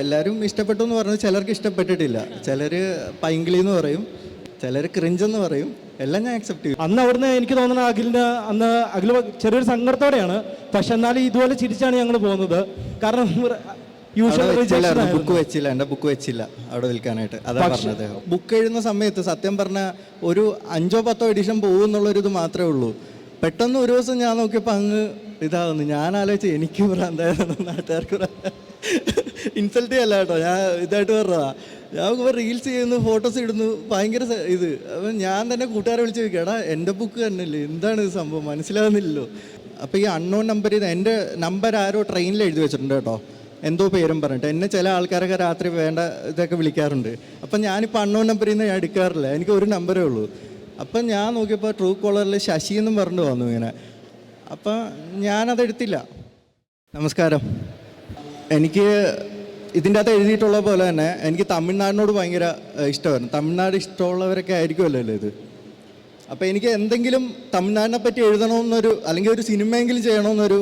എല്ലാവരും ഇഷ്ടപ്പെട്ടു എന്ന് പറഞ്ഞത് ചിലർക്ക് ഇഷ്ടപ്പെട്ടിട്ടില്ല. ചിലർ പൈങ്കിളി എന്ന് പറയും ചിലർ ക്രിഞ്ചെന്ന് പറയും. എല്ലാം ഞാൻ അക്സെപ്റ്റ് ചെയ്യും അന്ന് അവിടുന്ന് എനിക്ക് തോന്നുന്നത് അഖിലിന് അന്ന് അഖിൽ ചെറിയൊരു സങ്കടത്തോടെയാണ്. പക്ഷെ എന്നാലും ഇതുപോലെ ചിരിച്ചാണ് ഞങ്ങൾ പോകുന്നത്. കാരണം ബുക്ക് വെച്ചില്ല എന്റെ ബുക്ക് വെച്ചില്ല അവിടെ വിൽക്കാനായിട്ട് അതാ പറഞ്ഞത്. ബുക്ക് എഴുതുന്ന സമയത്ത് സത്യം പറഞ്ഞ ഒരു അഞ്ചോ പത്തോ എഡിഷൻ പോകും എന്നുള്ളൊരിത് മാത്രമേ ഉള്ളൂ. പെട്ടെന്ന് ഒരു ദിവസം ഞാൻ നോക്കിയപ്പോൾ അങ്ങ് ഇതാകുന്നു ഞാൻ ആലോചിച്ച് എനിക്ക് ഭ്രാന്തായിരുന്നു നാട്ടുകാർക്ക് ഇൻസൾട്ട് ചെയ്യല്ല കേട്ടോ. ഞാൻ ഇതായിട്ട് പറഞ്ഞതാ. ഞാൻ റീൽസ് ചെയ്യുന്നു ഫോട്ടോസ് ഇടുന്നു ഭയങ്കര ഇത്. അപ്പം ഞാൻ തന്നെ കൂട്ടുകാരെ വിളിച്ച് ചോദിക്കുക എടാ എന്റെ ബുക്ക് തന്നെയല്ലേ? എന്താണ് സംഭവം? മനസ്സിലാകുന്നില്ലല്ലോ അപ്പോൾ ഈ അൺനോൺ നമ്പർ ഇത് എന്റെ നമ്പർ ആരോ ട്രെയിനിൽ എഴുതി വെച്ചിട്ടുണ്ട് കേട്ടോ. എന്തോ പേരും പറഞ്ഞിട്ട്. എന്നെ ചില ആൾക്കാരൊക്കെ രാത്രി വേണ്ട ഇതൊക്കെ വിളിക്കാറുണ്ട്. അപ്പം ഞാനിപ്പോൾ അണ്ണോൺ നമ്പറിൽ നിന്ന് ഞാൻ എടുക്കാറില്ല. എനിക്ക് ഒരു നമ്പറേ ഉള്ളൂ. അപ്പം ഞാൻ നോക്കിയപ്പോൾ ട്രൂ കോളറിൽ ശശി എന്നും പറഞ്ഞു വന്നു ഇങ്ങനെ. അപ്പം ഞാനത് എടുത്തില്ല. നമസ്കാരം. എനിക്ക് ഇതിന്റെ അകത്ത് എഴുതിയിട്ടുള്ള പോലെ തന്നെ എനിക്ക് തമിഴ്നാടിനോട് ഭയങ്കര ഇഷ്ടമായിരുന്നു. തമിഴ്നാട് ഇഷ്ടമുള്ളവരൊക്കെ ആയിരിക്കുമല്ലോ അല്ലേ ഇത്? അപ്പോൾ എനിക്ക് എന്തെങ്കിലും തമിഴ്നാടിനെ പറ്റി എഴുതണമെന്നൊരു അല്ലെങ്കിൽ ഒരു സിനിമയെങ്കിലും ചെയ്യണമെന്നൊരു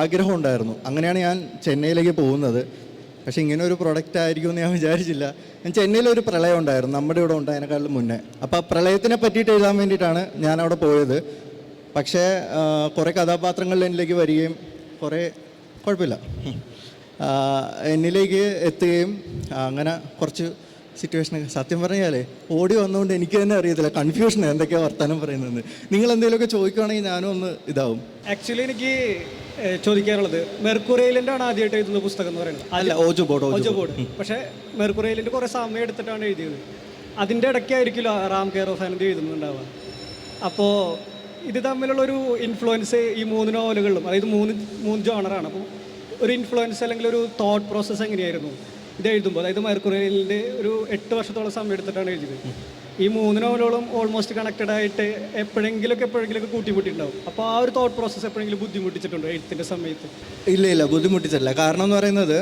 ആഗ്രഹം ഉണ്ടായിരുന്നു. അങ്ങനെയാണ് ഞാൻ ചെന്നൈയിലേക്ക് പോകുന്നത്. പക്ഷേ ഇങ്ങനെ ഒരു പ്രൊഡക്റ്റ് ആയിരിക്കുമെന്ന് ഞാൻ വിചാരിച്ചില്ല. ഞാൻ ചെന്നൈയിൽ ഒരു പ്രളയം ഉണ്ടായിരുന്നു. നമ്മുടെ ഇവിടെ ഉണ്ടായതിനേക്കാളും മുന്നേ. അപ്പോൾ ആ പ്രളയത്തിനെ പറ്റിയിട്ട് എഴുതാൻ വേണ്ടിയിട്ടാണ് ഞാൻ അവിടെ പോയത്. പക്ഷേ കുറേ കഥാപാത്രങ്ങളിൽ എന്നിലേക്ക് വരികയും കുറേ കുഴപ്പമില്ല. എന്നിലേക്ക് എത്തുകയും അങ്ങനെ കുറച്ച് സിറ്റുവേഷൻ സത്യം പറഞ്ഞാലേ ഓടി വന്നുകൊണ്ട് എനിക്ക് തന്നെ അറിയത്തില്ല കൺഫ്യൂഷൻ എന്തൊക്കെയാണ് വർത്താനം പറയുന്നത് നിങ്ങൾ എന്തെങ്കിലുമൊക്കെ ചോദിക്കുകയാണെങ്കിൽ ഞാനും ഒന്ന് ഇതാവും. ആക്ച്വലി എനിക്ക് ചോദിക്കാനുള്ളത് മെർക്കുറേലിന്റെ ആണ് ആദ്യമായിട്ട് എഴുതുന്ന പുസ്തകം എന്ന് പറയുന്നത്. അല്ല ഓജു ബോർഡ് ഓജു ബോർഡ്. പക്ഷേ മെർക്കുറേലിന്റെ കുറേ സമയം എടുത്തിട്ടാണ് എഴുതിയത്. അതിന്റെ ഇടയ്ക്കായിരിക്കില്ല റാം കെയർ ഓഫ് ആനന്ദ് എഴുതുന്നുണ്ടാവുക. അപ്പോൾ ഇത് തമ്മിലുള്ളൊരു ഇൻഫ്ലുവൻസ് ഈ മൂന്ന് നോവലുകളിലും അതായത് മൂന്ന് മൂന്ന് ജോണറാണ് അപ്പോൾ ഒരു ഇൻഫ്ലുവൻസ് അല്ലെങ്കിൽ ഒരു തോട്ട് പ്രോസസ്സ് എങ്ങനെയായിരുന്നു? ഇത് എഴുതുമ്പോൾ അതായത് മെർക്കുറിയലിന്റെ ഒരു എട്ട് വർഷത്തോളം സമയം എടുത്തിട്ടാണ് എഴുതിയത്. ഈ മൂന്ന് നോവലുകളും ഓൾമോസ്റ്റ് കണക്റ്റഡ് ആയിട്ട് എപ്പോഴെങ്കിലൊക്കെ എപ്പോഴെങ്കിലൊക്കെ കൂട്ടിമുട്ടിയിട്ടുണ്ടാവും. അപ്പോൾ ആ ഒരു തോട്ട് പ്രോസസ്സ് എപ്പോഴെങ്കിലും ബുദ്ധിമുട്ടിച്ചിട്ടുണ്ടോ എഴുത്തിന്റെ സമയത്ത്? ഇല്ല ഇല്ല ബുദ്ധിമുട്ടിച്ചിട്ടില്ല. കാരണം എന്ന് പറയുന്നത്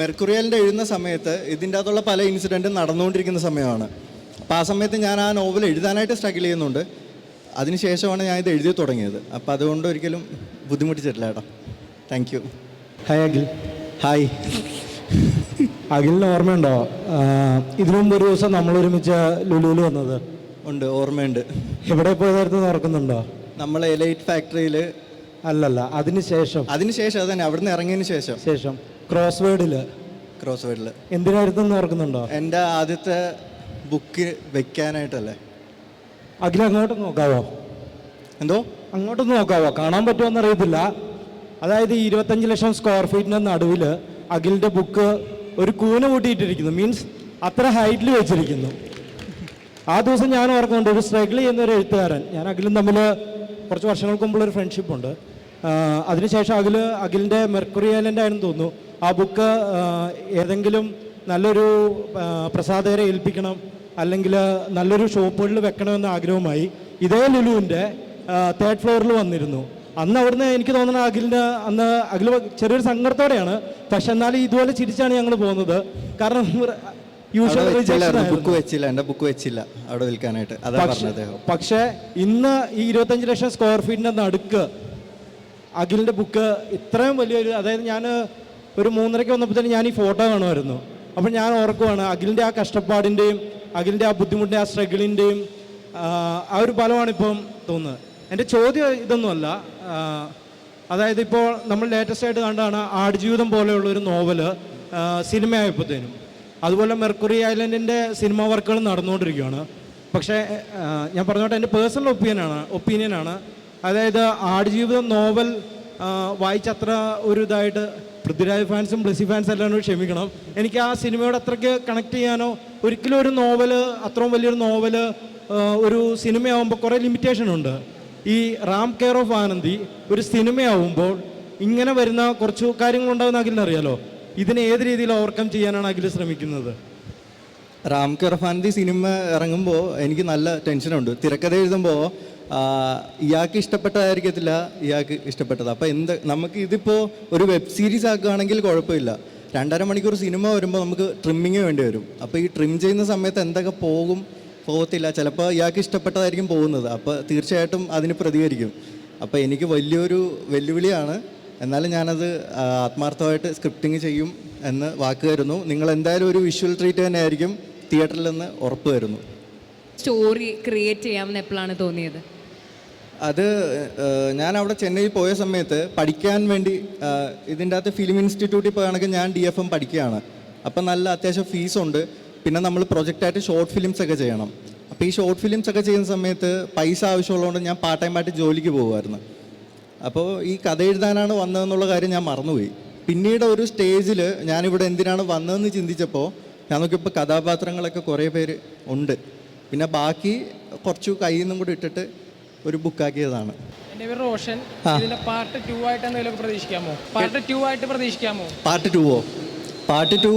മെർക്കുറിയലിന്റെ എഴുതുന്ന സമയത്ത് ഇതിന്റെ അകത്തുള്ള പല ഇൻസിഡന്റും നടന്നുകൊണ്ടിരിക്കുന്ന സമയമാണ്. അപ്പോൾ ആ സമയത്ത് ഞാൻ ആ നോവൽ എഴുതാനായിട്ട് സ്ട്രഗിൾ ചെയ്യുന്നുണ്ട്. അതിനുശേഷമാണ് ഞാൻ ഇത് എഴുതി തുടങ്ങിയത്. അപ്പോൾ അതുകൊണ്ട് ഒരിക്കലും ബുദ്ധിമുട്ടിച്ചിട്ടില്ല ഏട്ടാ താങ്ക് ഹായ് അഖിൽ ഹായ് അഖിലിന് ഓർമ്മയുണ്ടോ? ഇതിനു മുമ്പ് ഒരു ദിവസം നമ്മൾ ഒരുമിച്ച് ലുലുവിൽ വന്നത്. ഉണ്ട് ഓർമ്മയുണ്ട്. എവിടെ പോയതായിരുന്നു ഓർക്കുന്നുണ്ടോ? നമ്മൾ എലൈറ്റ് ഫാക്ടറിയിൽ അല്ലല്ല അതിന് ശേഷം. അതിനുശേഷം അതന്നെ അവിടുന്ന് ഇറങ്ങിയതിന് ശേഷം. ശേഷം. ക്രോസ് വേർഡിൽ ക്രോസ് വേർഡിൽ എന്തിനായിരുന്നു ഓർക്കുന്നുണ്ടോ? എന്റെ ആദ്യത്തെ ബുക്ക് വെക്കാനായിട്ടല്ലേ. അഖിൽ അങ്ങോട്ട് നോക്കാവോ? എന്തോ? അങ്ങോട്ടൊന്ന് നോക്കാവോ? കാണാൻ പറ്റുമോ അറിയത്തില്ല അതായത് ഈ ഇരുപത്തഞ്ച് ലക്ഷം സ്ക്വയർ ഫീറ്റിന്റെ നടുവിൽ അഖിലിന്റെ ബുക്ക് ഒരു കൂന കൂട്ടിയിട്ടിരിക്കുന്നു. മീൻസ് അത്ര ഹൈറ്റിൽ വെച്ചിരിക്കുന്നു. ആ ദിവസം ഞാൻ ഓർക്കുന്നുണ്ട് ഒരു സ്ട്രഗിൾ ചെയ്യുന്ന ഒരു എഴുത്തുകാരൻ. ഞാൻ അഖിലും തമ്മിൽ കുറച്ച് വർഷങ്ങൾക്ക് മുമ്പുള്ള ഒരു ഫ്രണ്ട്ഷിപ്പ് ഉണ്ട്. അതിനുശേഷം അഖിൽ അഖിലിന്റെ മെർക്കുറി ഐലൻഡ് ആയിരുന്നു തോന്നുന്നു. ആ ബുക്ക് ഏതെങ്കിലും നല്ലൊരു പ്രസാദകരെ ഏൽപ്പിക്കണം അല്ലെങ്കിൽ നല്ലൊരു ഷോപ്പുകളിൽ വെക്കണമെന്ന് ആഗ്രഹമായി ഇതേ ലുലുവിന്റെ തേർഡ് ഫ്ലോറിൽ വന്നിരുന്നു. അന്ന് അവിടുന്ന് എനിക്ക് തോന്നുന്നത് അഖിലിന് അന്ന് അഖിൽ ചെറിയൊരു സങ്കടത്തോടെയാണ്. പക്ഷെ എന്നാലും ഇതുപോലെ ചിരിച്ചാണ് ഞങ്ങൾ പോകുന്നത്. കാരണം ബുക്ക് വെച്ചില്ല. എന്റെ ബുക്ക് വെച്ചില്ല അവിടെ വിൽക്കാനായിട്ട് അതാ പറഞ്ഞത് അദ്ദേഹം. പക്ഷേ ഇന്ന് ഈ ഇരുപത്തഞ്ച് ലക്ഷം സ്ക്വയർ ഫീറ്റിന്റെ നടുക്ക് അഖിലിന്റെ ബുക്ക് ഇത്രയും വലിയൊരു അതായത് ഞാൻ ഒരു മൂന്നരയ്ക്ക് വന്നപ്പോഴത്തേന് ഞാൻ ഈ ഫോട്ടോ കാണുമായിരുന്നു. അപ്പം ഞാൻ ഓർക്കുവാണ് അഖിലിന്റെ ആ കഷ്ടപ്പാടിന്റെയും അഖിലിന്റെ ആ ബുദ്ധിമുട്ടിന്റെ ആ സ്ട്രഗിളിന്റെയും ആ ഒരു ഫലമാണ് ഇപ്പം തോന്നുന്നത്. എന്റെ ചോദ്യം ഇതൊന്നുമല്ല. അതായത് ഇപ്പോൾ നമ്മൾ ലേറ്റസ്റ്റ് ആയിട്ട് കണ്ടാണ് ആടുജീവിതം പോലെയുള്ള ഒരു നോവൽ സിനിമയായപ്പോഴത്തേനും. അതുപോലെ മെർക്കുറി ഐലൻഡിന്റെ സിനിമ വർക്കുകൾ നടന്നുകൊണ്ടിരിക്കുകയാണ്. പക്ഷേ ഞാൻ പറഞ്ഞോട്ടെ എന്റെ പേഴ്സണൽ ഒപ്പീനിയനാണ് ഒപ്പീനിയനാണ് അതായത് ആടുജീവിതം നോവൽ വായിച്ചത്ര ഒരു ഇതായിട്ട് പൃഥ്വിരാജ് ഫാൻസും ബ്ലസി ഫാൻസ് എല്ലാം കൂടി ക്ഷമിക്കണം. എനിക്ക് ആ സിനിമയോട് അത്രയ്ക്ക് കണക്ട് ചെയ്യാനോ ഒരിക്കലും ഒരു നോവൽ അത്രയും വലിയൊരു നോവൽ ഒരു സിനിമയാവുമ്പോൾ കുറേ ലിമിറ്റേഷൻ ഉണ്ട്. ഈ റാം കെയർ ഓഫ് ആനന്ദി ഒരു സിനിമയാവുമ്പോൾ ഇങ്ങനെ വരുന്ന കുറച്ച് കാര്യങ്ങളുണ്ടാകുന്ന അഖിലിന് അറിയാലോ? ഇതിനെ ഏത് രീതിയിൽ ഓവർകം ചെയ്യാനാണ് അഖിൽ ശ്രമിക്കുന്നത്? Ram care of Anandhi cinema ഇറങ്ങുമ്പോൾ എനിക്ക് നല്ല ടെൻഷനുണ്ട്. തിരക്കഥ എഴുതുമ്പോൾ ഇയാൾക്ക് ഇഷ്ടപ്പെട്ടതായിരിക്കത്തില്ല ഇയാൾക്ക് ഇഷ്ടപ്പെട്ടത്. അപ്പോൾ എന്ത് നമുക്ക് ഇതിപ്പോൾ ഒരു വെബ് സീരീസ് ആക്കുകയാണെങ്കിൽ കുഴപ്പമില്ല. രണ്ടര മണിക്കൂർ സിനിമ വരുമ്പോൾ നമുക്ക് ട്രിമ്മിങ് വേണ്ടി വരും. അപ്പോൾ ഈ ട്രിം ചെയ്യുന്ന സമയത്ത് എന്തൊക്കെ പോകും പോകത്തില്ല. ചിലപ്പോൾ ഇയാൾക്ക് ഇഷ്ടപ്പെട്ടതായിരിക്കും പോകുന്നത്. അപ്പോൾ തീർച്ചയായിട്ടും അതിന് പ്രതികരിക്കും. അപ്പോൾ എനിക്ക് വലിയൊരു വെല്ലുവിളിയാണ്. എന്നാലും ഞാനത് ആത്മാർത്ഥമായിട്ട് സ്ക്രിപ്റ്റിങ് ചെയ്യും എന്ന് വാക്ക് തരുന്നു നിങ്ങൾ എന്തായാലും ഒരു വിഷ്വൽ ട്രീറ്റ് തന്നെ ആയിരിക്കും തിയേറ്ററിൽ നിന്ന് ഉറപ്പ് തരുന്നു സ്റ്റോറി ക്രിയേറ്റ് ചെയ്യാമെന്ന് എപ്പോഴാണ് തോന്നിയത്? അത് ഞാൻ അവിടെ ചെന്നൈയിൽ പോയ സമയത്ത് പഠിക്കാൻ വേണ്ടി ഇതിന്റെ അകത്ത് ഫിലിം ഇൻസ്റ്റിറ്റ്യൂട്ടിൽ പോയാണെങ്കിൽ ഞാൻ ഡി എഫ് എം പഠിക്കുകയാണ്. അപ്പം നല്ല അത്യാവശ്യം ഫീസുണ്ട്. പിന്നെ നമ്മൾ പ്രൊജക്റ്റായിട്ട് ഷോർട്ട് ഫിലിംസ് ഒക്കെ ചെയ്യണം. അപ്പോൾ ഈ ഷോർട്ട് ഫിലിംസ് ഒക്കെ ചെയ്യുന്ന സമയത്ത് പൈസ ആവശ്യമുള്ളതുകൊണ്ട് ഞാൻ പാർട്ട് ടൈം ആയിട്ട് ജോലിക്ക് പോകുമായിരുന്നു. അപ്പോൾ ഈ കഥ എഴുതാനാണ് വന്നതെന്നുള്ള കാര്യം ഞാൻ മറന്നുപോയി. പിന്നീട് ഒരു സ്റ്റേജിൽ ഞാനിവിടെ എന്തിനാണ് വന്നതെന്ന് ചിന്തിച്ചപ്പോൾ ഞാൻ നോക്കിയപ്പോൾ കഥാപാത്രങ്ങളൊക്കെ കുറേ പേര് ഉണ്ട്. പിന്നെ ബാക്കി കുറച്ച് കയ്യിൽ നിന്നും കൂടി ഇട്ടിട്ട് ഒരു ബുക്കാക്കിയതാണ് എന്റെ പേര് റോഷൻ. പാർട്ട് ടു ആയിട്ട് എന്തെങ്കിലും പ്രതീക്ഷിക്കാമോ? പാർട്ട് ടു ആയിട്ട് പ്രതീക്ഷിക്കാമോ? പാർട്ട് ടുവോ പാർട്ട് ടു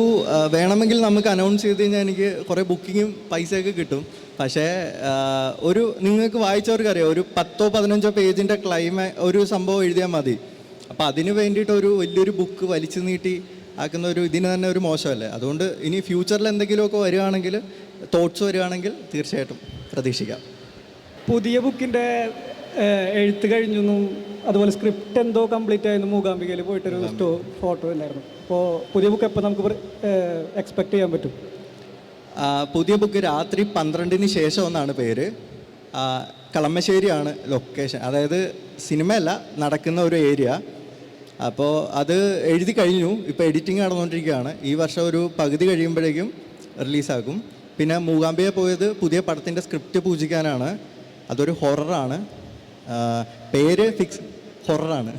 വേണമെങ്കിൽ നമുക്ക് അനൗൺസ് ചെയ്ത് കഴിഞ്ഞാൽ എനിക്ക് കുറേ ബുക്കിങ്ങും പൈസയൊക്കെ കിട്ടും. പക്ഷേ ഒരു നിങ്ങൾക്ക് വായിച്ചവർക്ക് അറിയാം ഒരു പത്തോ പതിനഞ്ചോ പേജിന്റെ ക്ലൈമ ഒരു സംഭവം എഴുതിയാൽ മതി. അപ്പോൾ അതിന് വേണ്ടിയിട്ട് ഒരു വലിയൊരു ബുക്ക് വലിച്ചു നീട്ടി ആക്കുന്ന ഒരു ഇതിന് തന്നെ ഒരു മോശമല്ലേ? അതുകൊണ്ട് ഇനി ഫ്യൂച്ചറിൽ എന്തെങ്കിലുമൊക്കെ വരികയാണെങ്കിൽ തോട്ട്സ് വരികയാണെങ്കിൽ തീർച്ചയായിട്ടും പ്രതീക്ഷിക്കാം. പുതിയ ബുക്കിന്റെ എഴുത്ത് കഴിഞ്ഞു അതുപോലെ സ്ക്രിപ്റ്റ് എന്തോ കംപ്ലീറ്റ് ആയിരുന്നു മൂകാംബികയിൽ പോയിട്ടൊരു സ്റ്റോ ഫോട്ടോ ഉണ്ടായിരുന്നു. അപ്പോൾ പുതിയ ബുക്ക് എപ്പോൾ നമുക്ക് എക്സ്പെക്ട് ചെയ്യാൻ പറ്റും? പുതിയ ബുക്ക് രാത്രി പന്ത്രണ്ടിന് ശേഷം എന്നാണ് പേര്. കളമശ്ശേരിയാണ് ലൊക്കേഷൻ അതായത് സിനിമയല്ല നടക്കുന്ന ഒരു ഏരിയ അപ്പോൾ അത് എഴുതി കഴിഞ്ഞു. ഇപ്പോൾ എഡിറ്റിംഗ് നടന്നുകൊണ്ടിരിക്കുകയാണ് ഈ വർഷം ഒരു പകുതി കഴിയുമ്പോഴേക്കും റിലീസാക്കും പിന്നെ മൂകാംബിയെ പോയത് പുതിയ പടത്തിന്റെ സ്ക്രിപ്റ്റ് പൂജിക്കാനാണ്. അതൊരു ഹൊററാണ് പേര് ഫിക്സ് ഹൊററാണ്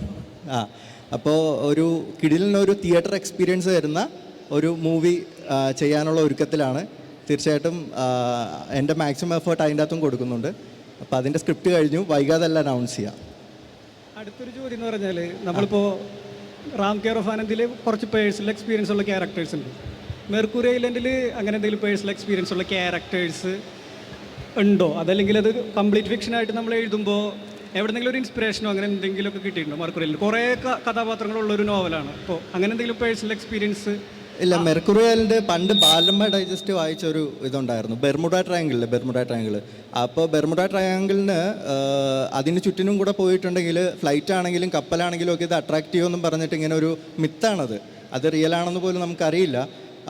ആ അപ്പോൾ ഒരു കിടിലിനൊരു തിയേറ്റർ എക്സ്പീരിയൻസ് തരുന്ന ഒരു മൂവി ചെയ്യാനുള്ള ഒരുക്കത്തിലാണ്. തീർച്ചയായിട്ടും എന്റെ മാക്സിമം എഫേർട്ട് അതിന്റെ അകത്തും കൊടുക്കുന്നുണ്ട്. അപ്പോൾ അതിന്റെ സ്ക്രിപ്റ്റ് കഴിഞ്ഞു. വൈകാതെ അല്ല അനൗൺസ് ചെയ്യാം. അടുത്തൊരു ചോദ്യം എന്ന് പറഞ്ഞാൽ നമ്മളിപ്പോൾ റാം കെയർ ഓഫ് ആനന്ദിൽ കുറച്ച് പേഴ്സണൽ എക്സ്പീരിയൻസ് ഉള്ള ക്യാരക്ടേഴ്സ് ഉണ്ട്. മെർക്കുറി ഐലൻഡിൽ അങ്ങനെ എന്തെങ്കിലും പേഴ്സണൽ എക്സ്പീരിയൻസ് ഉള്ള ക്യാരക്ടേഴ്സ് ഉണ്ടോ? അതല്ലെങ്കിൽ അത് കംപ്ലീറ്റ് ഫിക്ഷനായിട്ട് നമ്മൾ എഴുതുമ്പോൾ എവിടെന്നെങ്കിലും ഒരു ഇൻസ്പിറേഷനോ അങ്ങനെ എന്തെങ്കിലുമൊക്കെ കിട്ടിയിട്ടുണ്ടോ മെർക്കുറിയിൽ കുറേ കഥാപാത്രങ്ങളുള്ള ഒരു നോവലാണ് അപ്പോൾ അങ്ങനെ എന്തെങ്കിലും പേഴ്സണൽ എക്സ്പീരിയൻസ് ഇല്ല മെർക്കുറിയലിന്റെ പണ്ട് ബാലമ്മ ഡൈജസ്റ്റ് വായിച്ച ഒരു ഇതുണ്ടായിരുന്നു ബെർമുഡ ട്രയാങ്കിളിൽ ബെർമുഡ ട്രയാങ്കിൾ അപ്പോൾ ബെർമുഡ ട്രയാങ്കിളിന് അതിന് ചുറ്റിനും കൂടെ പോയിട്ടുണ്ടെങ്കിൽ ഫ്ലൈറ്റ് ആണെങ്കിലും കപ്പലാണെങ്കിലും ഒക്കെ ഇത് അട്രാക്റ്റീവ് എന്നും പറഞ്ഞിട്ട് ഇങ്ങനെ ഒരു മിത്താണത് അത് റിയൽ ആണെന്ന് പോലും നമുക്കറിയില്ല.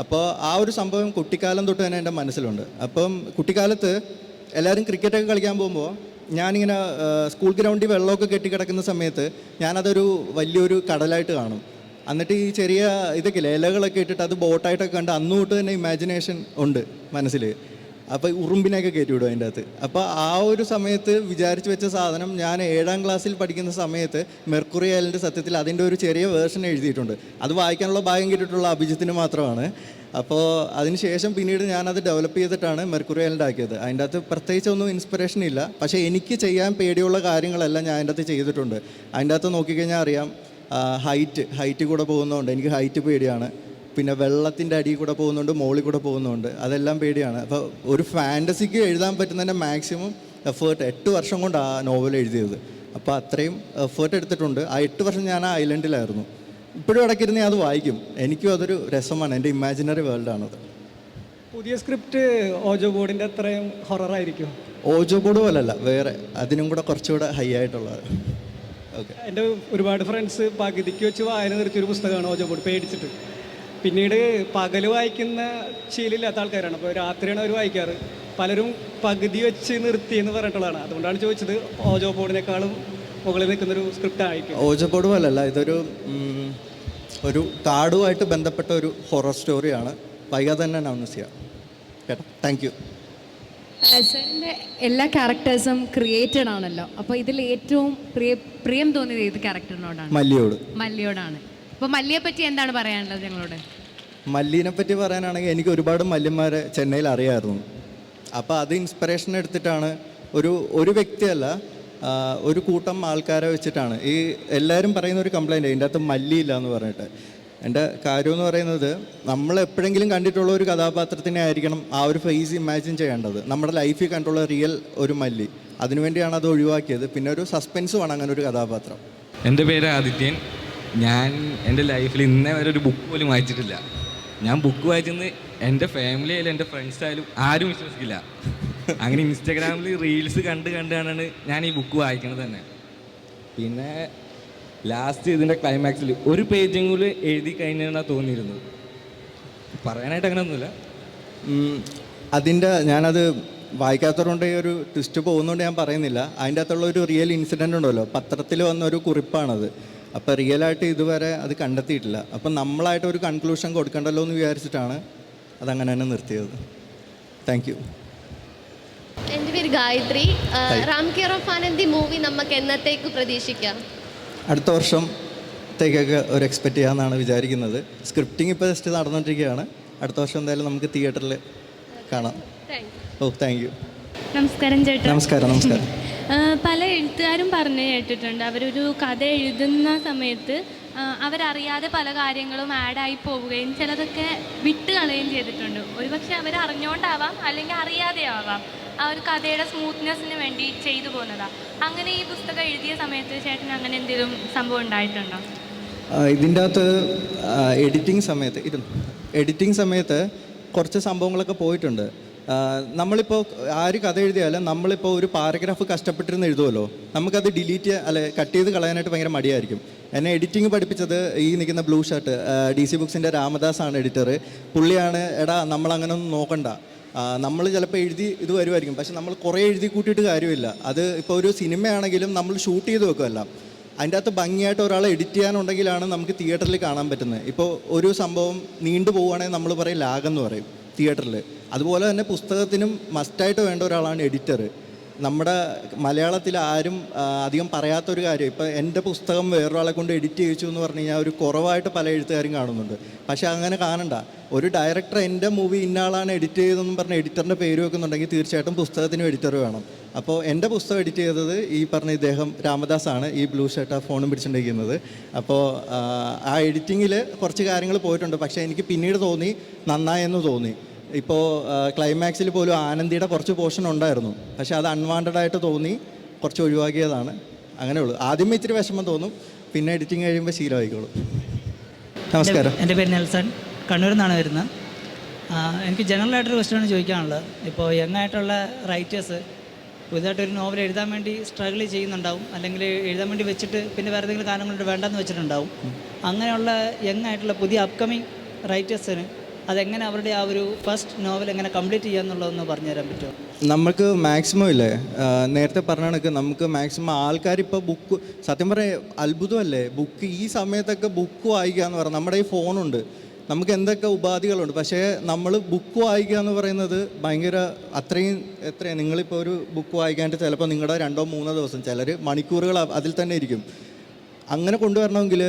അപ്പോൾ ആ ഒരു സംഭവം കുട്ടിക്കാലം തൊട്ട് തന്നെ എന്റെ മനസ്സിലുണ്ട്. അപ്പം കുട്ടിക്കാലത്ത് എല്ലാവരും ക്രിക്കറ്റൊക്കെ കളിക്കാൻ പോകുമ്പോൾ ഞാനിങ്ങനെ സ്കൂൾ ഗ്രൗണ്ടിൽ വെള്ളമൊക്കെ കെട്ടിക്കിടക്കുന്ന സമയത്ത് ഞാനതൊരു വലിയൊരു കടലായിട്ട് കാണും. എന്നിട്ട് ഈ ചെറിയ ഇതൊക്കെ ഇലകളൊക്കെ ഇട്ടിട്ട് അത് ബോട്ടായിട്ടൊക്കെ കണ്ട് അന്ന് തൊട്ട് തന്നെ ഇമാജിനേഷൻ ഉണ്ട് മനസ്സിൽ അപ്പോൾ ഉറുമ്പിനെയൊക്കെ കയറ്റി വിടും അതിന്റെ അകത്ത്. അപ്പോൾ ആ ഒരു സമയത്ത് വിചാരിച്ച് വെച്ച സാധനം ഞാൻ ഏഴാം ക്ലാസ്സിൽ പഠിക്കുന്ന സമയത്ത് മെർക്കുറി അയലിന്റെ സത്യത്തിൽ അതിന്റെ ഒരു ചെറിയ വേർഷൻ എഴുതിയിട്ടുണ്ട്. അത് വായിക്കാനുള്ള ഭാഗ്യം കിട്ടിയിട്ടുള്ള അഭിജിത്തിന് മാത്രമാണ്. അപ്പോൾ അതിനുശേഷം പിന്നീട് ഞാനത് ഡെവലപ്പ് ചെയ്തിട്ടാണ് മെർക്കുറി ആക്കിയത്. അതിന്റെ അകത്ത് പ്രത്യേകിച്ച് ഒന്നും ഇൻസ്പിറേഷൻ ഇല്ല. പക്ഷേ എനിക്ക് ചെയ്യാൻ പേടിയുള്ള കാര്യങ്ങളെല്ലാം ഞാൻ അതിന്റെ അകത്ത് ചെയ്തിട്ടുണ്ട്. അതിന്റെ അകത്ത് നോക്കിക്കഴിഞ്ഞാൽ അറിയാം ഹൈറ്റ് ഹൈറ്റ് കൂടെ പോകുന്നതുകൊണ്ട് എനിക്ക് ഹൈറ്റ് പേടിയാണ്. പിന്നെ വെള്ളത്തിന്റെ അടിയിൽ കൂടെ പോകുന്നുണ്ട് മോളിൽ കൂടെ പോകുന്നുണ്ട് അതെല്ലാം പേടിയാണ്. അപ്പോൾ ഒരു ഫാന്റസിക്ക് എഴുതാൻ പറ്റുന്നതിന്റെ മാക്സിമം എഫേർട്ട് എട്ട് വർഷം കൊണ്ട് ആ നോവൽ എഴുതിയത്. അപ്പോൾ അത്രയും എഫേർട്ട് എടുത്തിട്ടുണ്ട്. ആ എട്ട് വർഷം ഞാൻ ആ ഐലൻഡിലായിരുന്നു ഇപ്പോഴും ഇടയ്ക്കിരുന്ന് ഞാൻ അത് വായിക്കും. എനിക്കും അതൊരു രസമാണ്. എന്റെ ഇമാജിനറി വേൾഡാണത് പുതിയ സ്ക്രിപ്റ്റ് ഓജോ ബോർഡിന്റെ അത്രയും ഹൊററായിരിക്കും ഓജോ ബോർഡ് പോലല്ല വേറെ. അതിനും കൂടെ കുറച്ചുകൂടെ ഹൈ ആയിട്ടുള്ളത്. ഓക്കെ എന്റെ ഒരുപാട് ഫ്രണ്ട്സ് പകുതിക്ക് വെച്ച് വായന നിർത്തിയൊരു പുസ്തകമാണ് ഓജോ ബോർഡ് പേടിച്ചിട്ട്. പിന്നീട് പകൽ വായിക്കുന്ന ശീലമില്ലാത്ത ആൾക്കാരാണ്. അപ്പോൾ രാത്രിയാണ് അവർ വായിക്കാറ്. പലരും പകുതി വെച്ച് നിർത്തി എന്ന് പറഞ്ഞിട്ടുള്ളതാണ്. അതുകൊണ്ടാണ് ചോദിച്ചത് ഓജോ ബോർഡിനേക്കാളും മുകളിൽ നിൽക്കുന്നൊരു സ്ക്രിപ്റ്റ് ആയിരിക്കും ഓജോ ബോർഡ് പോലല്ല ഇതൊരു ഒരു താടുമായിട്ട് ബന്ധപ്പെട്ട ഒരു ഹൊറർ സ്റ്റോറിയാണ്. വൈകാതെ തന്നെ അനൗൺസ് ചെയ്യാം. കേട്ടോ? താങ്ക് യു സാറിന്റെ എല്ലാ ക്യാരക്ടേഴ്സും ക്രിയേറ്റഡ് ആണല്ലോ. അപ്പോൾ ഇതിൽ ഏറ്റവും പ്രിയ പ്രിയം തോന്നിയത് ഏത് ക്യാരക്ടറിനോടാണ് മല്ലിയോട്. മല്ലിയോടാണ്. അപ്പോൾ മല്ലിയെ പറ്റി എന്താണ് പറയാനുള്ളത് ഞങ്ങളോട്? മല്ലിനെ പറ്റി പറയാനാണെങ്കിൽ എനിക്ക് ഒരുപാട് മല്യന്മാരെ ചെന്നൈയിൽ അറിയാമായിരുന്നു അപ്പോൾ അത് ഇൻസ്പിറേഷൻ എടുത്തിട്ടാണ് ഒരു ഒരു വ്യക്തിയല്ല ഒരു കൂട്ടം ആൾക്കാരെ വെച്ചിട്ടാണ്. ഈ എല്ലാവരും പറയുന്ന ഒരു കംപ്ലൈന്റ് ഇതിന്റെ അകത്ത് മല്ലിയില്ല എന്ന് പറഞ്ഞിട്ട്. എന്റെ കാര്യം എന്ന് പറയുന്നത് നമ്മൾ എപ്പോഴെങ്കിലും കണ്ടിട്ടുള്ള ഒരു കഥാപാത്രത്തിനെ ആയിരിക്കണം ആ ഒരു ഫേസ് ഇമാജിൻ ചെയ്യേണ്ടത്. നമ്മുടെ ലൈഫിൽ കണ്ടുള്ള റിയൽ ഒരു മല്ലി. അതിനുവേണ്ടിയാണ് അത് ഒഴിവാക്കിയത്. പിന്നെ ഒരു സസ്പെൻസ് വേണം അങ്ങനെ ഒരു കഥാപാത്രം. എന്റെ പേര് ആദിത്യൻ. ഞാൻ എന്റെ ലൈഫിൽ ഇന്നേ വരെ ഒരു ബുക്ക് പോലും വായിച്ചിട്ടില്ല. ഞാൻ ബുക്ക് വായിച്ചെന്ന് എന്റെ ഫാമിലി ആയാലും എന്റെ ഫ്രണ്ട്സ് ആയാലും ആരും വിശ്വസിക്കില്ല. അങ്ങനെ ഇൻസ്റ്റാഗ്രാമിൽ റീൽസ് കണ്ട് കണ്ട് കണ്ടാണ് ഞാൻ ഈ ബുക്ക് വായിക്കണത് തന്നെ. പിന്നെ ലാസ്റ്റ് ഇതിന്റെ ക്ലൈമാക്സിൽ ഒരു പേജും കൂടി എഴുതി കഴിഞ്ഞാൽ തോന്നിയിരുന്നു പറയാനായിട്ട് അങ്ങനെയൊന്നുമില്ല അതിന്റെ ഞാനത് വായിക്കാത്തതുകൊണ്ട് ഒരു ട്വിസ്റ്റ് പോകുന്നതുകൊണ്ട് ഞാൻ പറയുന്നില്ല. അതിന്റെ അകത്തുള്ള ഒരു റിയൽ ഇൻസിഡന്റ് ഉണ്ടല്ലോ. പത്രത്തിൽ വന്ന ഒരു കുറിപ്പാണത്. അപ്പോൾ റിയലായിട്ട് ഇതുവരെ അത് കണ്ടെത്തിയിട്ടില്ല. അപ്പം നമ്മളായിട്ട് ഒരു കൺക്ലൂഷൻ കൊടുക്കണ്ടല്ലോ എന്ന് വിചാരിച്ചിട്ടാണ് അതങ്ങനെ തന്നെ നിർത്തിയത്. താങ്ക് എന്റെ പേര് Gayathri. Ram care of Anandhi movie നമുക്ക് എന്നത്തേക്ക് പ്രതീക്ഷിക്കാം? അടുത്ത വർഷത്തേക്കൊക്കെ ഒരു എക്സ്പെക്റ്റ് ചെയ്യാമെന്നാണ് വിചാരിക്കുന്നത്. സ്ക്രിപ്റ്റിംഗ് ഇപ്പോൾ ജസ്റ്റ് നടന്നുകൊണ്ടിരിക്കുകയാണ് അടുത്ത വർഷം എന്തായാലും നമുക്ക് തിയേറ്ററിൽ കാണാം. ഓ താങ്ക് യു നമസ്കാരം ചേട്ടാ. നമസ്കാരം നമസ്കാരം. പല എഴുത്തുകാരും പറഞ്ഞു കേട്ടിട്ടുണ്ട്. അവരൊരു കഥ എഴുതുന്ന സമയത്ത് അവരറിയാതെ പല കാര്യങ്ങളും ആഡായി പോവുകയും ചിലതൊക്കെ വിട്ട് കളയുകയും ചെയ്തിട്ടുണ്ട്. ഒരുപക്ഷെ അവർ അറിഞ്ഞുകൊണ്ടാവാം അല്ലെങ്കിൽ അറിയാതെ ആവാം ആ ഒരു കഥയുടെ സ്മൂത്ത്നെസ്സിന് വേണ്ടി ചെയ്തു പോകുന്നതാണ് അങ്ങനെ ഈ പുസ്തകം എഴുതിയ സമയത്ത് ചേട്ടൻ അങ്ങനെ എന്തെങ്കിലും സംഭവം ഉണ്ടായിട്ടുണ്ടോ? ഇതിന്റെ അകത്ത് എഡിറ്റിംഗ് സമയത്ത് ഇരുന്നു എഡിറ്റിംഗ് സമയത്ത് കുറച്ച് സംഭവങ്ങളൊക്കെ പോയിട്ടുണ്ട്. നമ്മളിപ്പോൾ ആര് കഥ എഴുതിയാലും നമ്മളിപ്പോൾ ഒരു പാരഗ്രാഫ് കഷ്ടപ്പെട്ടിരുന്ന് എഴുതുമല്ലോ നമുക്കത് ഡിലീറ്റ് അല്ലെ കട്ട് ചെയ്ത് കളയാനായിട്ട് ഭയങ്കര മടിയായിരിക്കും. എന്നെ എഡിറ്റിംഗ് പഠിപ്പിച്ചത് ഈ നിൽക്കുന്ന ബ്ലൂ ഷർട്ട് ഡി സി ബുക്സിന്റെ രാമദാസാണ് എഡിറ്റർ പുള്ളിയാണ് എടാ നമ്മളങ്ങനൊന്നും നോക്കണ്ട. നമ്മൾ ചിലപ്പോൾ എഴുതി ഇത് വരുമായിരിക്കും പക്ഷെ നമ്മൾ കുറേ എഴുതി കൂട്ടിയിട്ട് കാര്യമില്ല. അത് ഇപ്പോൾ ഒരു സിനിമയാണെങ്കിലും നമ്മൾ ഷൂട്ട് ചെയ്ത് വെക്കുമല്ല അതിന്റെ അകത്ത് ഭംഗിയായിട്ട് ഒരാളെ എഡിറ്റ് ചെയ്യാനുണ്ടെങ്കിലാണ് നമുക്ക് തിയേറ്ററിൽ കാണാൻ പറ്റുന്നത്. ഇപ്പോൾ ഒരു സംഭവം നീണ്ടു പോവുകയാണെങ്കിൽ നമ്മൾ പറയും ലാഗെന്ന് പറയും തിയേറ്ററിൽ. അതുപോലെ തന്നെ പുസ്തകത്തിനും മസ്റ്റായിട്ട് വേണ്ട ഒരാളാണ് എഡിറ്റർ നമ്മുടെ മലയാളത്തിൽ ആരും അധികം പറയാത്തൊരു കാര്യം ഇപ്പോൾ എന്റെ പുസ്തകം വേറൊരാളെ കൊണ്ട് എഡിറ്റ് ചെയ്യിച്ചു എന്ന് പറഞ്ഞു കഴിഞ്ഞാൽ ഒരു കുറവായിട്ട് പല എഴുത്തുകാരും കാണുന്നുണ്ട്. പക്ഷേ അങ്ങനെ കാണണ്ട. ഒരു ഡയറക്ടർ എന്റെ മൂവി ഇന്നാളാണ് എഡിറ്റ് ചെയ്തതെന്നും പറഞ്ഞ എഡിറ്ററിന്റെ പേര് വെക്കുന്നുണ്ടെങ്കിൽ തീർച്ചയായിട്ടും പുസ്തകത്തിനും എഡിറ്റർ വേണം. അപ്പോൾ എന്റെ പുസ്തകം എഡിറ്റ് ചെയ്തത് ഈ പറഞ്ഞ ഇദ്ദേഹം രാമദാസാണ് ഈ ബ്ലൂ ഷർട്ട് ആ ഫോണും പിടിച്ചിട്ടിരിക്കുന്നത് അപ്പോൾ ആ എഡിറ്റിങ്ങിൽ കുറച്ച് കാര്യങ്ങൾ പോയിട്ടുണ്ട്. പക്ഷേ എനിക്ക് പിന്നീട് തോന്നി നന്നായെന്ന് തോന്നി. ഇപ്പോൾ ക്ലൈമാക്സിൽ പോലും ആനന്ദിയുടെ കുറച്ച് പോർഷൻ ഉണ്ടായിരുന്നു. പക്ഷേ അത് അൺവാണ്ടഡ് ആയിട്ട് തോന്നി കുറച്ച് ഒഴിവാക്കിയതാണ്. അങ്ങനെ ഉള്ളൂ. ആദ്യമേ ഇത്തിരി വിഷമം തോന്നും പിന്നെ എഡിറ്റിംഗ് കഴിയുമ്പോൾ ശീലമായിക്കോളും. നമസ്കാരം. എന്റെ പേര് നെൽസൺ. കണ്ണൂരിൽ നിന്നാണ് വരുന്നത്. എനിക്ക് ജനറൽ ആയിട്ടൊരു ക്വസ്റ്റ്യനാണ് ചോദിക്കാനുള്ളത്. ഇപ്പോൾ യങ് ആയിട്ടുള്ള റൈറ്റേഴ്സ് ഒരു നോവൽ എഴുതാൻ വേണ്ടി സ്ട്രഗിൾ ചെയ്യുന്നുണ്ടാവും. അല്ലെങ്കിൽ എഴുതാൻ വേണ്ടി വെച്ചിട്ട് പിന്നെ വേറെ എന്തെങ്കിലും കാരണങ്ങളുണ്ട് വേണ്ടെന്ന് വെച്ചിട്ടുണ്ടാവും. അങ്ങനെയുള്ള യങ് ആയിട്ടുള്ള പുതിയ അപ്കമിങ് റൈറ്റേഴ്സിന് അതെങ്ങനെ അവരുടെ ആ ഒരു ഫസ്റ്റ് നോവൽ എങ്ങനെ കംപ്ലീറ്റ് ചെയ്യാന്നുള്ളതെന്ന് പറഞ്ഞു തരാൻ പറ്റുമോ? നമുക്ക് മാക്സിമം ഇല്ലേ? നേരത്തെ പറഞ്ഞ കണക്ക് നമുക്ക് മാക്സിമം ആൾക്കാർ ഇപ്പോൾ ബുക്ക് സത്യം പറയാം അത്ഭുതമല്ലേ? ബുക്ക് ഈ സമയത്തൊക്കെ ബുക്ക് വായിക്കുക എന്ന് പറഞ്ഞാൽ നമ്മുടെ ഈ ഫോണുണ്ട് നമുക്ക് എന്തൊക്കെ ഉപാധികളുണ്ട്? പക്ഷേ നമ്മൾ ബുക്ക് വായിക്കുക എന്ന് പറയുന്നത് ഭയങ്കര അത്രയും എത്രയാണ് നിങ്ങളിപ്പോൾ ഒരു ബുക്ക് വായിക്കാനായിട്ട് ചിലപ്പോൾ നിങ്ങളുടെ രണ്ടോ മൂന്നോ ദിവസം ചിലർ മണിക്കൂറുകൾ അതിൽ തന്നെ ഇരിക്കും. അങ്ങനെ കൊണ്ടുവരണമെങ്കിൽ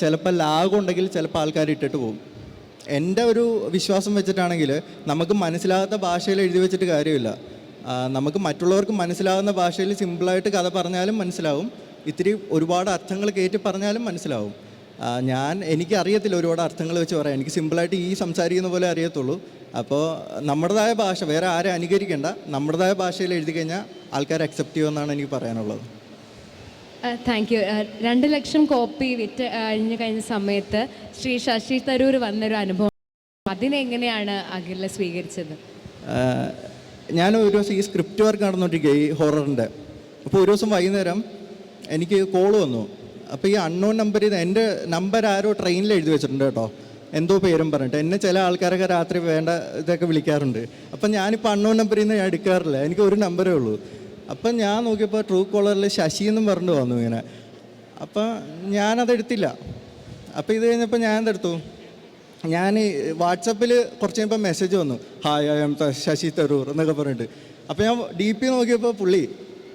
ചിലപ്പോൾ ലാഗ് ഉണ്ടെങ്കിൽ ചിലപ്പോൾ ആൾക്കാർ ഇട്ടിട്ട് പോകും. എന്റെ ഒരു വിശ്വാസം വെച്ചിട്ടാണെങ്കിൽ നമുക്ക് മനസ്സിലാകാത്ത ഭാഷയിൽ എഴുതി വെച്ചിട്ട് കാര്യമില്ല. നമുക്ക് മറ്റുള്ളവർക്ക് മനസ്സിലാകുന്ന ഭാഷയിൽ സിമ്പിളായിട്ട് കഥ പറഞ്ഞാലും മനസ്സിലാവും. ഇത്തിരി ഒരുപാട് അർത്ഥങ്ങൾ കയറ്റി പറഞ്ഞാലും മനസ്സിലാവും. ഞാൻ എനിക്ക് അറിയത്തില്ല ഒരുപാട് അർത്ഥങ്ങൾ വെച്ച് പറയാം എനിക്ക് സിമ്പിളായിട്ട് ഈ സംസാരിക്കുന്ന പോലെ അറിയത്തുള്ളൂ. അപ്പോൾ നമ്മുടേതായ ഭാഷ വേറെ ആരെ അനുകരിക്കേണ്ട നമ്മുടേതായ ഭാഷയിൽ എഴുതി കഴിഞ്ഞാൽ ആൾക്കാർ അക്സെപ്റ്റ് ചെയ്യുമെന്നാണ് എനിക്ക് പറയാനുള്ളത്. താങ്ക് യു രണ്ട് ലക്ഷം കോപ്പി വിറ്റ് കഴിഞ്ഞ് കഴിഞ്ഞ സമയത്ത് ശ്രീ ശശി തരൂർ വന്നൊരു അനുഭവം. അതിനെങ്ങനെയാണ് അഖില സ്വീകരിച്ചത്? ഞാൻ ഒരു ദിവസം ഈ സ്ക്രിപ്റ്റ് വർക്ക് നടന്നുകൊണ്ടിരിക്കുക ഈ ഹൊററിന്റെ അപ്പോൾ ഒരു ദിവസം വൈകുന്നേരം എനിക്ക് കോൾ വന്നു. അപ്പോൾ ഈ അൺനോൺ നമ്പർ നിന്ന് എന്റെ നമ്പർ ആരോ ട്രെയിനിൽ എഴുതി വെച്ചിട്ടുണ്ട് കേട്ടോ. എന്തോ പേരും പറഞ്ഞിട്ട്. എന്നെ ചില ആൾക്കാരൊക്കെ രാത്രി വേണ്ട ഇതൊക്കെ വിളിക്കാറുണ്ട്. അപ്പം ഞാനിപ്പോൾ അൺനോൺ നമ്പറിൽ നിന്ന് ഞാൻ എടുക്കാറില്ല. എനിക്ക് ഒരു നമ്പറേ ഉള്ളൂ. അപ്പം ഞാൻ നോക്കിയപ്പോൾ ട്രൂ കോളറിൽ ശശി എന്നും പറഞ്ഞു വന്നു ഇങ്ങനെ. അപ്പം ഞാനതെടുത്തില്ല. അപ്പോൾ ഇത് കഴിഞ്ഞപ്പോൾ ഞാൻ എന്തെടുത്തു ഞാൻ വാട്സപ്പിൽ കുറച്ച് കഴിയുമ്പോൾ മെസ്സേജ് വന്നു. Hi I'm Shashi Tharoor എന്നൊക്കെ പറഞ്ഞിട്ട്. അപ്പോൾ ഞാൻ ഡി പി നോക്കിയപ്പോൾ പുള്ളി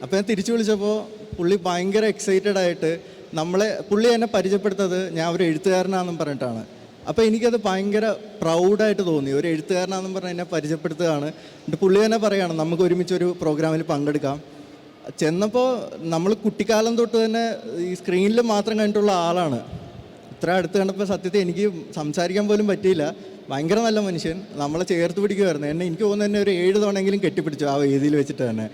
അപ്പോൾ ഞാൻ തിരിച്ചു വിളിച്ചപ്പോൾ പുള്ളി ഭയങ്കര എക്സൈറ്റഡ് ആയിട്ട് നമ്മളെ പുള്ളി എന്നെ പരിചയപ്പെടുത്തത് ഞാൻ ഒരു എഴുത്തുകാരനാണെന്നും പറഞ്ഞിട്ടാണ്. അപ്പോൾ എനിക്കത് ഭയങ്കര പ്രൗഡായിട്ട് തോന്നി. ഒരു എഴുത്തുകാരനാന്ന് പറഞ്ഞ് എന്നെ പരിചയപ്പെടുത്തുകയാണ്. എന്നിട്ട് പുള്ളി തന്നെ പറയുകയാണ് നമുക്ക് ഒരുമിച്ച് ഒരു പ്രോഗ്രാമിൽ പങ്കെടുക്കാം. ചെന്നപ്പോൾ നമ്മൾ കുട്ടിക്കാലം തൊട്ട് തന്നെ ഈ സ്ക്രീനിൽ മാത്രം കണ്ടിട്ടുള്ള ആളാണ്. ഇത്ര അടുത്ത് കണ്ടപ്പോൾ സത്യത്തിൽ എനിക്ക് സംസാരിക്കാൻ പോലും പറ്റിയില്ല. ഭയങ്കര നല്ല മനുഷ്യൻ. നമ്മളെ ചേർത്ത് പിടിക്കുമായിരുന്നു എന്നെ എനിക്ക് തോന്നുന്നു തന്നെ ഒരു ഏഴ് തവണയെങ്കിലും കെട്ടിപ്പിടിച്ചു ആ വേദിയിൽ വെച്ചിട്ട് തന്നെ.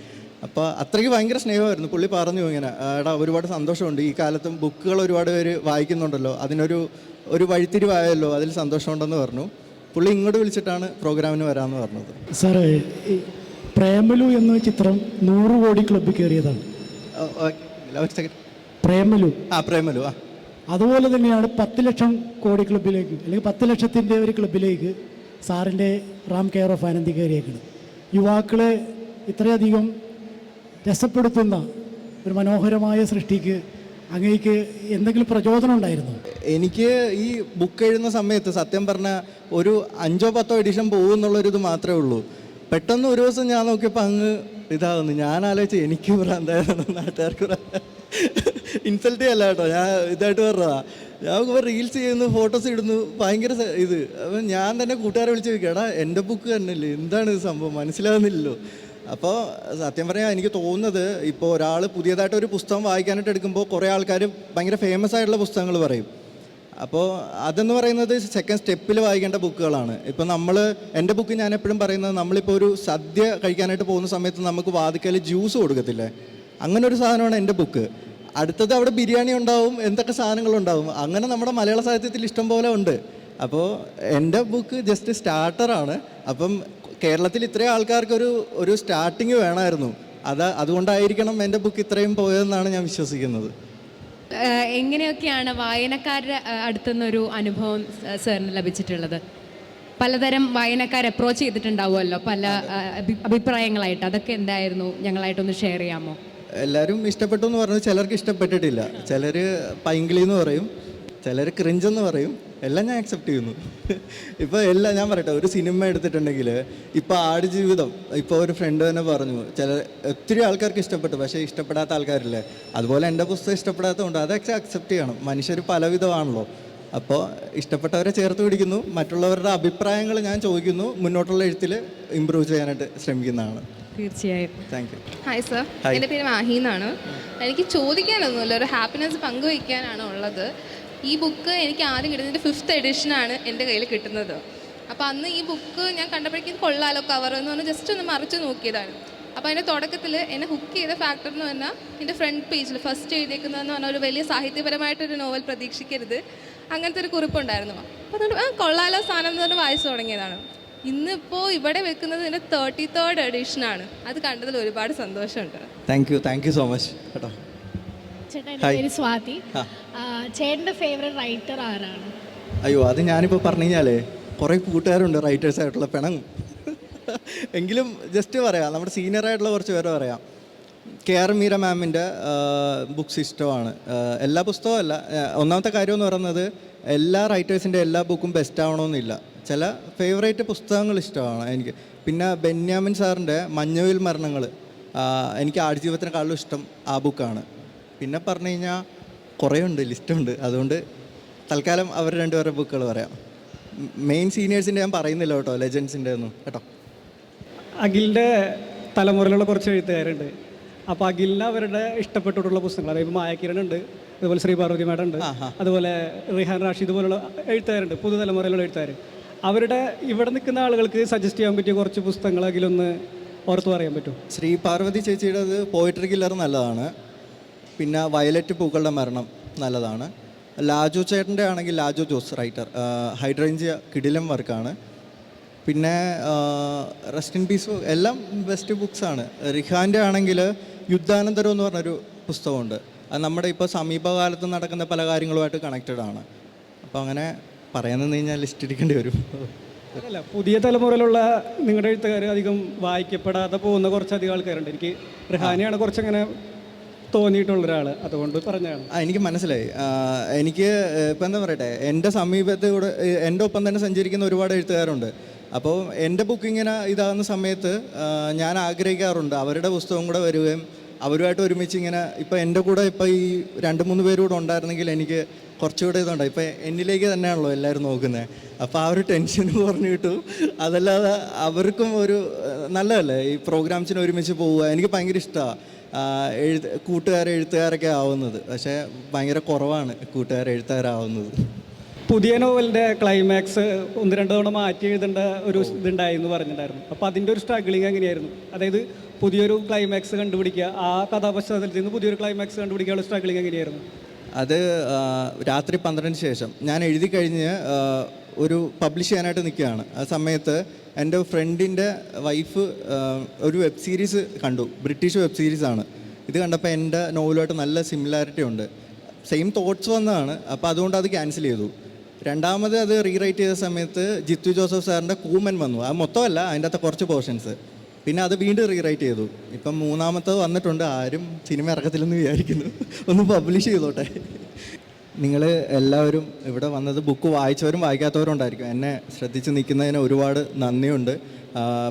അപ്പോൾ അത്രയ്ക്ക് ഭയങ്കര സ്നേഹമായിരുന്നു. പുള്ളി പറഞ്ഞു ഇങ്ങനെ എടാ ഒരുപാട് സന്തോഷമുണ്ട്. ഈ കാലത്തും ബുക്കുകൾ ഒരുപാട് പേര് വായിക്കുന്നുണ്ടല്ലോ. അതിനൊരു ഒരു വഴിത്തിരിവായല്ലോ അതിൽ സന്തോഷമുണ്ടെന്ന് പറഞ്ഞു. പുള്ളി ഇങ്ങോട്ട് വിളിച്ചിട്ടാണ് പ്രോഗ്രാമിന് വരാമെന്ന് പറഞ്ഞത്. സാറേ ഈ പ്രേമലു എന്ന ചിത്രം നൂറ് കോടി ക്ലബ്ബിൽ കയറിയതാണ്. പ്രേമലു. ആ പ്രേമലു ആ. അതുപോലെ തന്നെയാണ് പത്ത് ലക്ഷം കോടി ക്ലബിലേക്ക് അല്ലെങ്കിൽ പത്ത് ലക്ഷത്തിന്റെ ഒരു ക്ലബിലേക്ക് സാറിന്റെ റാം കെയർ ഓഫ് ആനന്ദി കയറിയേക്കുന്നത്. യുവാക്കളെ ഇത്രയധികം രസപ്പെടുത്തുന്ന ഒരു മനോഹരമായ സൃഷ്ടിക്ക് അങ്ങേക്ക് എന്തെങ്കിലും പ്രചോദനം ഉണ്ടായിരുന്നു? എനിക്ക് ഈ ബുക്ക് എഴുതുന്ന സമയത്ത് സത്യം പറഞ്ഞ ഒരു അഞ്ചോ പത്തോ എഡിഷൻ പോകും എന്നുള്ളൊരിത് മാത്രമേ ഉള്ളൂ. പെട്ടെന്ന് ഒരു ദിവസം ഞാൻ നോക്കിയപ്പോൾ അങ്ങ് ഇതാകുന്നു ഞാൻ ആലോചിച്ച് എനിക്ക് ഭ്രാന്തായിരുന്നു നാട്ടുകാർക്ക് ഇൻസൾട്ട് ചെയ്യല്ല കേട്ടോ. ഞാൻ ഇതായിട്ട് പറഞ്ഞതാ. ഞാൻ റീൽസ് ചെയ്യുന്നു ഫോട്ടോസ് ഇടുന്നു ഭയങ്കര ഇത്. അപ്പം ഞാൻ തന്നെ കൂട്ടുകാരെ വിളിച്ച് ചോദിക്കുക എടാ എന്റെ ബുക്ക് തന്നെയല്ലേ? എന്താണ് സംഭവം? മനസ്സിലാവുന്നില്ലല്ലോ. അപ്പോൾ സത്യം പറഞ്ഞാൽ എനിക്ക് തോന്നുന്നത് ഇപ്പോൾ ഒരാൾ പുതിയതായിട്ട് ഒരു പുസ്തകം വായിക്കാനായിട്ട് എടുക്കുമ്പോൾ കുറേ ആൾക്കാർ ഭയങ്കര ഫേമസ് ആയിട്ടുള്ള പുസ്തകങ്ങൾ പറയും. അപ്പോൾ അതെന്ന് പറയുന്നത് സെക്കൻഡ് സ്റ്റെപ്പിൽ വായിക്കേണ്ട ബുക്കുകളാണ്. ഇപ്പോൾ നമ്മൾ എന്റെ ബുക്ക് ഞാൻ എപ്പോഴും പറയുന്നത് നമ്മളിപ്പോൾ ഒരു സദ്യ കഴിക്കാനായിട്ട് പോകുന്ന സമയത്ത് നമുക്ക് വാതിക്കൽ ജ്യൂസ് കൊടുക്കത്തില്ലേ? അങ്ങനെ ഒരു സാധനമാണ് എന്റെ ബുക്ക്. അടുത്തത് അവിടെ ബിരിയാണി ഉണ്ടാവും എന്തൊക്കെ സാധനങ്ങളുണ്ടാവും അങ്ങനെ നമ്മുടെ മലയാള സാഹിത്യത്തിൽ ഇഷ്ടം പോലെ ഉണ്ട്. അപ്പോൾ എന്റെ ബുക്ക് ജസ്റ്റ് സ്റ്റാർട്ടറാണ് അപ്പം കേരളത്തിൽ ഇത്രയും ആൾക്കാർക്ക് ഒരു ഒരു സ്റ്റാർട്ടിങ് വേണമായിരുന്നു. അത് അതുകൊണ്ടായിരിക്കണം എന്റെ ബുക്ക് ഇത്രയും പോയതെന്നാണ് ഞാൻ വിശ്വസിക്കുന്നത്. എങ്ങനെയൊക്കെയാണ് വായനക്കാരുടെ അടുത്തുനിന്നൊരു അനുഭവം സാറിന് ലഭിച്ചിട്ടുള്ളത്? പലതരം വായനക്കാർ അപ്രോച്ച് ചെയ്തിട്ടുണ്ടാവുമല്ലോ പല അഭിപ്രായങ്ങളായിട്ട്. അതൊക്കെ എന്തായിരുന്നു? ഞങ്ങളായിട്ടൊന്ന് ഷെയർ ചെയ്യാമോ? എല്ലാവരും ഇഷ്ടപ്പെട്ടു എന്ന് പറഞ്ഞു ചിലർക്ക് ഇഷ്ടപ്പെട്ടിട്ടില്ല. ചിലർ പൈങ്കിളി എന്ന് പറയും. ചിലർ ക്രിഞ്ചെന്ന് പറയും. എല്ലാം ഞാൻ അക്സെപ്റ്റ് ചെയ്യുന്നു. ഇപ്പോൾ എല്ലാം ഞാൻ പറയട്ടെ ഒരു സിനിമ എടുത്തിട്ടുണ്ടെങ്കിൽ ഇപ്പോൾ ആടുജീവിതം ഇപ്പോൾ ഒരു ഫ്രണ്ട് തന്നെ പറഞ്ഞു ചില ഒത്തിരി ആൾക്കാർക്ക് ഇഷ്ടപ്പെട്ടു പക്ഷേ ഇഷ്ടപ്പെടാത്ത ആൾക്കാരില്ലേ? അതുപോലെ എന്റെ പുസ്തകം ഇഷ്ടപ്പെടാത്തതുകൊണ്ട് അതൊക്കെ അക്സെപ്റ്റ് ചെയ്യണം. മനുഷ്യർ പലവിധമാണല്ലോ. അപ്പോൾ ഇഷ്ടപ്പെട്ടവരെ ചേർത്ത് പിടിക്കുന്നു. മറ്റുള്ളവരുടെ അഭിപ്രായങ്ങൾ ഞാൻ ചോദിക്കുന്നു. മുന്നോട്ടുള്ള എഴുത്തിൽ ഇമ്പ്രൂവ് ചെയ്യാനായിട്ട് ശ്രമിക്കുന്നതാണ്. തീർച്ചയായും. Thank you hi sir. എന്റെ പേര് മാഹി എന്നാണ്. എനിക്ക് ചോദിക്കാനൊന്നുമില്ല. ഒരു ഹാപ്പിനെസ് പങ്കുവയ്ക്കാനാണ് ഉള്ളത്. ഈ ബുക്ക് എനിക്ക് ആദ്യം കിട്ടുന്നത് ഫിഫ്ത്ത് എഡിഷനാണ് എന്റെ കയ്യിൽ കിട്ടുന്നത്. അപ്പോൾ അന്ന് ഈ ബുക്ക് ഞാൻ കണ്ടപ്പോഴേക്കും കൊള്ളാലോ കവർ എന്ന് പറഞ്ഞ് ജസ്റ്റ് ഒന്ന് മറിച്ച് നോക്കിയതാണ്. അപ്പോൾ അതിന്റെ തുടക്കത്തിൽ എന്നെ ഹുക്ക് ചെയ്ത ഫാക്ടർ എന്ന് പറഞ്ഞാൽ എന്റെ ഫ്രണ്ട് പേജിൽ ഫസ്റ്റ് എഴുതിയേക്കുന്നതെന്ന് പറഞ്ഞാൽ ഒരു വലിയ സാഹിത്യപരമായിട്ടൊരു നോവൽ പ്രതീക്ഷിക്കരുത്. അങ്ങനത്തെ ഒരു കുറിപ്പുണ്ടായിരുന്നു. അപ്പോൾ അതുകൊണ്ട് ആ കൊള്ളാലോ സാധനം എന്ന് പറഞ്ഞ് വായിച്ചു തുടങ്ങിയതാണ്. ഇന്നിപ്പോൾ ഇവിടെ വെക്കുന്നത് എന്റെ തേർട്ടി തേർഡ് എഡിഷനാണ് അത് കണ്ടതിൽ ഒരുപാട് സന്തോഷമുണ്ട്. Thank you thank you so much കേട്ടോ. ചേട്ടാ എന്റെ പേര് സ്വാതി. ചേട്ടന്റെ ഫേവറേറ്റ് റൈറ്റർ ആരാണ്? അയ്യോ അത് ഞാനിപ്പോൾ പറഞ്ഞു കഴിഞ്ഞാലേ കുറേ കൂട്ടുകാരുണ്ട് റൈറ്റേഴ്സ് ആയിട്ടുള്ള പിണങ്ങും. എങ്കിലും ജസ്റ്റ് പറയാം നമ്മുടെ സീനിയർ ആയിട്ടുള്ള കുറച്ച് പേരെ പറയാം. കെ ആർ മീര മാമിന്റെ ബുക്സ് ഇഷ്ടമാണ്. എല്ലാ പുസ്തകവും അല്ല ഒന്നാമത്തെ കാര്യം എന്ന് പറയുന്നത് എല്ലാ റൈറ്റേഴ്സിന്റെ എല്ലാ ബുക്കും ബെസ്റ്റ് ആവണമെന്നില്ല. ചില ഫേവറേറ്റ് പുസ്തകങ്ങൾ ഇഷ്ടമാണ് എനിക്ക്. പിന്നെ ബെന്യാമിൻ സാറിന്റെ മഞ്ഞവിൽ മരണങ്ങൾ. എനിക്ക് ആടുജീവിതത്തിനെക്കാളും ഇഷ്ടം ആ ബുക്കാണ് പിന്നെ പറഞ്ഞു കഴിഞ്ഞാൽ കുറേ ഉണ്ട് ലിസ്റ്റുണ്ട് അതുകൊണ്ട് തൽക്കാലം അവർ രണ്ടുപേരുടെ ബുക്കുകൾ പറയാം. മെയിൻ സീനിയേഴ്സിന്റെ ഞാൻ പറയുന്നില്ല കേട്ടോ ലെജൻസിന്റെ ഒന്നും. കേട്ടോ? അഖിലിന്റെ തലമുറയിലുള്ള കുറച്ച് എഴുത്തുകാരുണ്ട്. അപ്പോൾ അഖിലിന് അവരുടെ ഇഷ്ടപ്പെട്ടിട്ടുള്ള പുസ്തകങ്ങൾ അതായത് മായക്കിരൺ ഉണ്ട് അതുപോലെ ശ്രീ പാർവതി മേഡം ഉണ്ട് അതുപോലെ റിഹാൻ റാഷിദ് പോലുള്ള എഴുത്തുകാരുണ്ട് പുതുതലമുറയിലുള്ള എഴുത്തുകാർ അവരുടെ ഇവിടെ നിൽക്കുന്ന ആളുകൾക്ക് സജസ്റ്റ് ചെയ്യാൻ പറ്റിയ കുറച്ച് പുസ്തകങ്ങൾ അഖിലൊന്ന് ഓർത്ത് പറയാൻ പറ്റും ശ്രീ പാർവതി ചേച്ചിയുടെ അത് പോയിട്രി കില്ലർ നല്ലതാണ്. പിന്നെ വയലറ്റ് പൂക്കളുടെ മരണം നല്ലതാണ്. ലാജു ചേട്ടന്റെ ആണെങ്കിൽ ലാജു ജോസ് റൈറ്റർ ഹൈഡ്രേഞ്ചിയ കിടിലം വർക്കാണ്. പിന്നെ റെസ്റ്റ് ഇൻ പീസ് എല്ലാം ബെസ്റ്റ് ബുക്സാണ് റിഹാന്റെ ആണെങ്കിൽ യുദ്ധാനന്തരം എന്ന് പറഞ്ഞൊരു പുസ്തകമുണ്ട്. അത് നമ്മുടെ ഇപ്പോൾ സമീപകാലത്ത് നടക്കുന്ന പല കാര്യങ്ങളുമായിട്ട് കണക്റ്റഡ് ആണ്. അപ്പോൾ അങ്ങനെ പറയാൻ നിന്ന് കഴിഞ്ഞാൽ ലിസ്റ്റ് ഇടിക്കേണ്ടി വരും. അല്ല പുതിയ തലമുറയിലുള്ള നിങ്ങളുടെ എഴുത്തുകാർ അധികം വായിക്കപ്പെടാതെ പോകുന്ന കുറച്ചധികം ആൾക്കാരുണ്ട്. എനിക്ക് റിഹാനെയാണ് കുറച്ചങ്ങനെ തോന്നിയിട്ടുള്ള ഒരാൾ അതുകൊണ്ട് പറഞ്ഞാണ് ആ എനിക്ക് മനസ്സിലായി. എനിക്ക് ഇപ്പം എന്താ പറയട്ടെ എന്റെ സമീപത്ത് കൂടെ ഏ, എന്റെ ഒപ്പം തന്നെ സഞ്ചരിക്കുന്ന ഒരുപാട് എഴുത്തുകാരുണ്ട്. അപ്പോൾ എന്റെ ബുക്കിങ്ങിന് ഇതാകുന്ന സമയത്ത് ഞാൻ ആഗ്രഹിക്കാറുണ്ട് അവരുടെ പുസ്തകം കൂടെ വരികയും അവരുമായിട്ട് ഒരുമിച്ച് ഇങ്ങനെ ഇപ്പം എന്റെ കൂടെ ഇപ്പം ഈ രണ്ട് മൂന്ന് പേരും കൂടെ ഉണ്ടായിരുന്നെങ്കിൽ എനിക്ക് കുറച്ചുകൂടെ ഇതുണ്ട്. ഇപ്പം എന്നിലേക്ക് തന്നെയാണല്ലോ എല്ലാവരും നോക്കുന്നത്. അപ്പോൾ ആ ഒരു ടെൻഷൻ കുറഞ്ഞു കിട്ടും. അതല്ലാതെ അവർക്കും ഒരു നല്ലതല്ലേ ഈ പ്രോഗ്രാംസിന് ഒരുമിച്ച് പോവുക? എനിക്ക് ഭയങ്കര ഇഷ്ടമാണ് എഴുത്ത് കൂട്ടുകാർ എഴുത്തുകാരൊക്കെ ആവുന്നത്. പക്ഷേ ഭയങ്കര കുറവാണ് കൂട്ടുകാർ എഴുത്തുകാരാവുന്നത് പുതിയ നോവലിന്റെ ക്ലൈമാക്സ് ഒന്ന് രണ്ട് തവണ മാറ്റി എഴുതേണ്ട ഒരു ഇതുണ്ടായി എന്ന് പറഞ്ഞിട്ടുണ്ടായിരുന്നു. അപ്പോൾ അതിന്റെ ഒരു സ്ട്രഗിളിങ് എങ്ങനെയായിരുന്നു? അതായത് പുതിയൊരു ക്ലൈമാക്സ് കണ്ടുപിടിക്കുക ആ കഥാപശ്ചാത്തലത്തിൽ നിന്ന് പുതിയൊരു ക്ലൈമാക്സ് കണ്ടുപിടിക്കാനുള്ള സ്ട്രഗിളിങ് എങ്ങനെയായിരുന്നു? അത് രാത്രി പന്ത്രണ്ടിന് ശേഷം. ഞാൻ എഴുതി കഴിഞ്ഞ് ഒരു പബ്ലിഷ് ചെയ്യാനായിട്ട് നിൽക്കുകയാണ്. ആ സമയത്ത് എന്റെ ഫ്രണ്ടിന്റെ വൈഫ് ഒരു വെബ് സീരീസ് കണ്ടു. ബ്രിട്ടീഷ് വെബ് സീരീസ് ആണ്. ഇത് കണ്ടപ്പോൾ എന്റെ നോവലുമായിട്ട് നല്ല സിമിലാരിറ്റി ഉണ്ട്. സെയിം തോട്ട്സ് വന്നതാണ്. അപ്പോൾ അതുകൊണ്ട് അത് ക്യാൻസൽ ചെയ്തു. രണ്ടാമത് അത് റീറൈറ്റ് ചെയ്ത സമയത്ത് ജിത്തു ജോസഫ് സാറിന്റെ കൂമൻ വന്നു. അത് മൊത്തമല്ല അതിന്റെ അകത്ത് കുറച്ച് പോർഷൻസ് പിന്നെ അത് വീണ്ടും റീറൈറ്റ് ചെയ്തു. ഇപ്പം മൂന്നാമത്തത് വന്നിട്ടുണ്ട്. ആരും സിനിമ ഇറക്കത്തില്ലെന്ന് വിചാരിക്കുന്നു. ഒന്ന് പബ്ലിഷ് ചെയ്തോട്ടെ. നിങ്ങൾ എല്ലാവരും ഇവിടെ വന്നത് ബുക്ക് വായിച്ചവരും വായിക്കാത്തവരും ഉണ്ടായിരിക്കും. എന്നെ ശ്രദ്ധിച്ച് നിൽക്കുന്നതിന് ഒരുപാട് നന്ദിയുണ്ട്.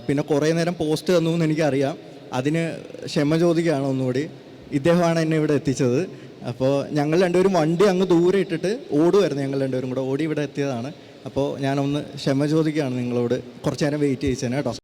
പിന്നെ കുറേ നേരം പോസ്റ്റ് തന്നു എന്ന് എനിക്കറിയാം. അതിന് ക്ഷമ ചോദിക്കുകയാണ് ഒന്നുകൂടി. ഇദ്ദേഹമാണ് എന്നെ ഇവിടെ എത്തിച്ചത്. അപ്പോൾ ഞങ്ങൾ രണ്ടുപേരും വണ്ടി അങ്ങ് ദൂരെ ഇട്ടിട്ട് ഓടുമായിരുന്നു ഞങ്ങൾ രണ്ടുപേരും കൂടെ. ഓടി ഇവിടെ എത്തിയതാണ്. അപ്പോൾ ഞാനൊന്ന് ക്ഷമ ചോദിക്കുകയാണ് നിങ്ങളോട്. കുറച്ച് നേരം വെയിറ്റ് ചെയ്യിച്ചേനെ കേട്ടോ.